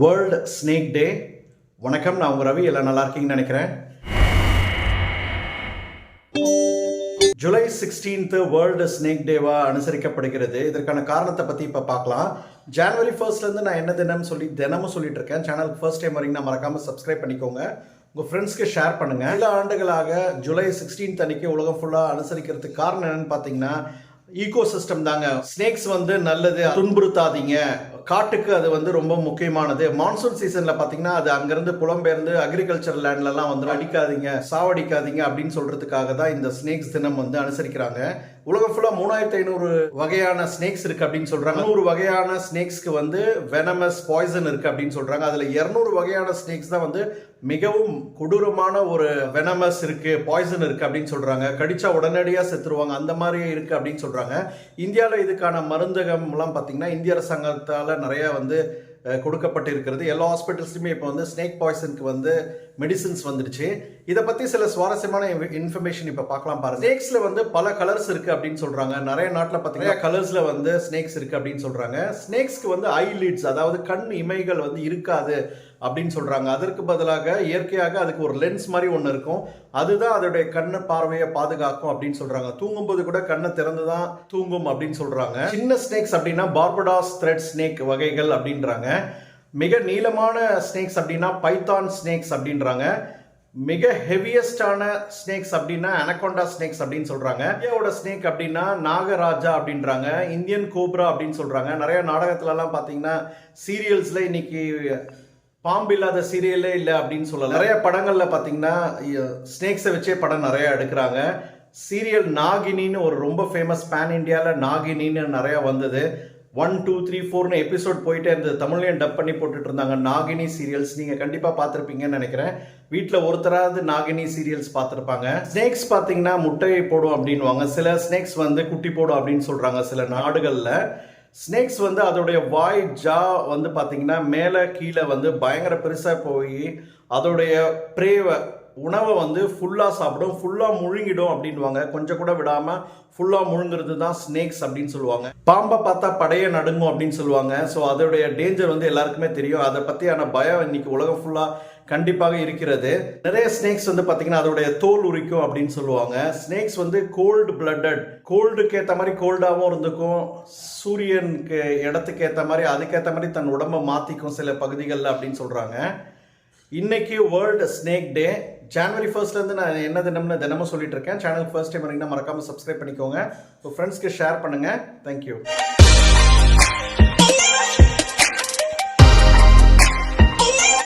World snake டே வணக்கம் நான் உங்கள் ரவி. எல்லாம் நல்லா இருக்கீங்கன்னு நினைக்கிறேன். ஜூலை சிக்ஸ்டீன்த்து வேர்ல்டு ஸ்னேக் டேவா அனுசரிக்கப்படுகிறது. இதற்கான காரணத்தை பற்றி இப்போ பார்க்கலாம். ஜனவரி ஃபர்ஸ்ட்லேருந்து நான் என்ன தினம் சொல்லி தினமும் சொல்லிட்டு இருக்கேன். சேனலுக்கு ஃபர்ஸ்ட் டைம் வரீங்கன்னா மறக்காமல் சப்ஸ்கிரைப் பண்ணிக்கோங்க. உங்கள் ஃப்ரெண்ட்ஸ்க்கு ஷேர் பண்ணுங்கள் சில ஆண்டுகளாக ஜூலை சிக்ஸ்டீன்த் அன்றைக்கி உலகம் ஃபுல்லாக அனுசரிக்கிறதுக்கு காரணம் என்னன்னு பார்த்தீங்கன்னா ஈகோ சிஸ்டம் தாங்க. ஸ்னேக்ஸ் வந்து நல்லது துன்புறுத்தாதீங்க. காட்டுக்கு அது வந்து ரொம்ப முக்கியமானது. மான்சூன் சீசன்ல பாத்தீங்கன்னா அது அங்கிருந்து புலம்பெயர்ந்து அக்ரிகல்ச்சர் லேண்ட்லலாம் வந்து அடிக்காதீங்க சாவடிக்காதீங்க அப்படின்னு சொல்றதுக்காக தான் இந்த ஸ்னேக்ஸ் தினம் வந்து அனுசரிக்கிறாங்க. உலகம் ஃபுல்லாக மூணாயிரத்தி ஐநூறு வகையான ஸ்னேக்ஸ் இருக்கு அப்படின்னு சொல்றாங்க. நூறு வகையான ஸ்னேக்ஸ்க்கு வந்து வெனமஸ் பாய்சன் இருக்கு அப்படின்னு சொல்றாங்க. அதுல இருநூறு வகையான ஸ்னேக்ஸ் தான் வந்து மிகவும் கொடூரமான ஒரு வெனமஸ் இருக்கு பாய்சன் இருக்கு அப்படின்னு சொல்றாங்க. கடிச்சா உடனடியாக செத்துருவாங்க. அந்த மாதிரி இருக்கு அப்படின்னு சொல்றாங்க. இந்தியாவில் இதுக்கான மருந்தகம் எல்லாம் பார்த்தீங்கன்னா இந்திய அரசாங்கத்தால் நிறைய வந்து கொடுக்கப்பட்டிருக்கிறது. கொடுக்கப்பட்டு இருக்கிறது எல்லா ஹாஸ்பிட்டல்ஸ்லையுமே இப்போ வந்து ஸ்னேக் பாய்சனுக்கு வந்து மெடிசின்ஸ் வந்துடுச்சு இதை பற்றி சில சுவாரஸ்யமான இன்ஃபர்மேஷன் இப்போ பார்க்கலாம் பாருங்க. ஸ்னேக்ஸில் வந்து பல கலர்ஸ் இருக்கு அப்படின்னு சொல்றாங்க. நிறைய நாட்டில் பார்த்தீங்கன்னா கலர்ஸில் வந்து ஸ்னேக்ஸ் இருக்கு அப்படின்னு சொல்றாங்க. ஸ்னேக்ஸ்க்கு வந்து ஐ லீட்ஸ் அதாவது கண் இமைகள் வந்து இருக்காது அப்படின்னு சொல்றாங்க. அதற்கு பதிலாக இயற்கையாக அதுக்கு ஒரு லென்ஸ் மாதிரி ஒன்று இருக்கும். அதுதான் அதோடைய கண்ணு பார்வையை பாதுகாக்கும் அப்படின்னு சொல்றாங்க. தூங்கும்போது கூட கண்ணை திறந்து தான் தூங்கும் அப்படின்னு சொல்றாங்க. சின்ன ஸ்னேக்ஸ் அப்படின்னா பார்படாஸ் த்ரெட் ஸ்னேக் வகைகள் அப்படின்றாங்க. மிக நீளமான ஸ்னேக்ஸ் அப்படின்னா பைத்தான் ஸ்னேக்ஸ் அப்படின்றாங்க. மிக ஹெவியஸ்டான ஸ்னேக்ஸ் அப்படின்னா அனகொண்டா ஸ்னேக்ஸ் அப்படின்னு சொல்றாங்க. இந்தியாவோட ஸ்னேக் அப்படின்னா நாகராஜா அப்படின்றாங்க. இந்தியன் கோப்ரா அப்படின்னு சொல்றாங்க. நிறைய நாடகத்துலலாம் பார்த்தீங்கன்னா சீரியல்ஸ்ல இன்னைக்கு பாம்பு இல்லாத சீரியலே இல்லை அப்படின்னு சொல்லலாம் நிறைய படங்கள்ல பார்த்தீங்கன்னா ஸ்னேக்ஸை வச்சே படம் நிறைய எடுக்கிறாங்க. சீரியல் நாகினின்னு ஒரு ரொம்ப ஃபேமஸ் பேன் இந்தியாவில் நாகினின்னு நிறையா வந்தது. ஒன் டூ த்ரீ ஃபோர்னு எபிசோட் போயிட்டே இருந்தது. தமிழ்லையும் டப் பண்ணி போட்டுட்டு இருந்தாங்க நாகினி சீரியல்ஸ் நீங்கள் கண்டிப்பாக பார்த்துருப்பீங்கன்னு நினைக்கிறேன். வீட்டில் ஒருத்தராவது நாகினி சீரியல்ஸ் பார்த்துருப்பாங்க. ஸ்னேக்ஸ் பார்த்தீங்கன்னா முட்டையை போடும் அப்படின்வாங்க சில ஸ்னேக்ஸ் வந்து குட்டி போடும் அப்படின்னு சொல்கிறாங்க சில நாடுகளில். ஸ்னேக்ஸ் வந்து அதோடைய வாய் ஜா வந்து பார்த்தீங்கன்னா மேலே கீழே வந்து பயங்கர பெருசாக போய் அதோடைய ப்ரேவை உணவை வந்து ஃபுல்லாக சாப்பிடும் ஃபுல்லாக முழுங்கிடும் அப்படின்வாங்க கொஞ்சம் கூட விடாமல் ஃபுல்லாக முழுங்குறது தான் ஸ்னேக்ஸ் அப்படின்னு சொல்லுவாங்க. பாம்பை பார்த்தா படைய நடுங்கும் அப்படின்னு சொல்லுவாங்க. ஸோ அதோடைய டேஞ்சர் வந்து எல்லாருக்குமே தெரியும். அதை பற்றியான பயம் இன்னைக்கு உலகம் ஃபுல்லாக கண்டிப்பாக இருக்கிறது. நிறைய ஸ்னேக்ஸ் வந்து பார்த்தீங்கன்னா அதோடைய தோல் உரிக்கும் அப்படின்னு சொல்லுவாங்க. ஸ்னேக்ஸ் வந்து கோல்டு பிளட்டட் கோல்டுக்கு ஏற்ற மாதிரி கோல்டாகவும் இருந்துக்கும். சூரியனுக்கு இடத்துக்கு ஏற்ற மாதிரி அதுக்கேற்ற மாதிரி தன் உடம்பை மாற்றிக்கும் சில பகுதிகளில் அப்படின்னு சொல்கிறாங்க இன்னைக்கு வேர்ல்டு ஸ்னேக் டே ஜான்வரி ஃபர்ஸ்ட்லேருந்து நான் என்ன தினம்னு தினமும் சொல்லிட்டு இருக்கேன். சேனல் ஃபர்ஸ்ட் டைம் வரீங்கன்னா மறக்காமல் சப்ஸ்கிரைப் பண்ணிக்கோங்க. உங்கள் ஃப்ரெண்ட்ஸ்க்கு ஷேர் பண்ணுங்கள் தேங்க்யூ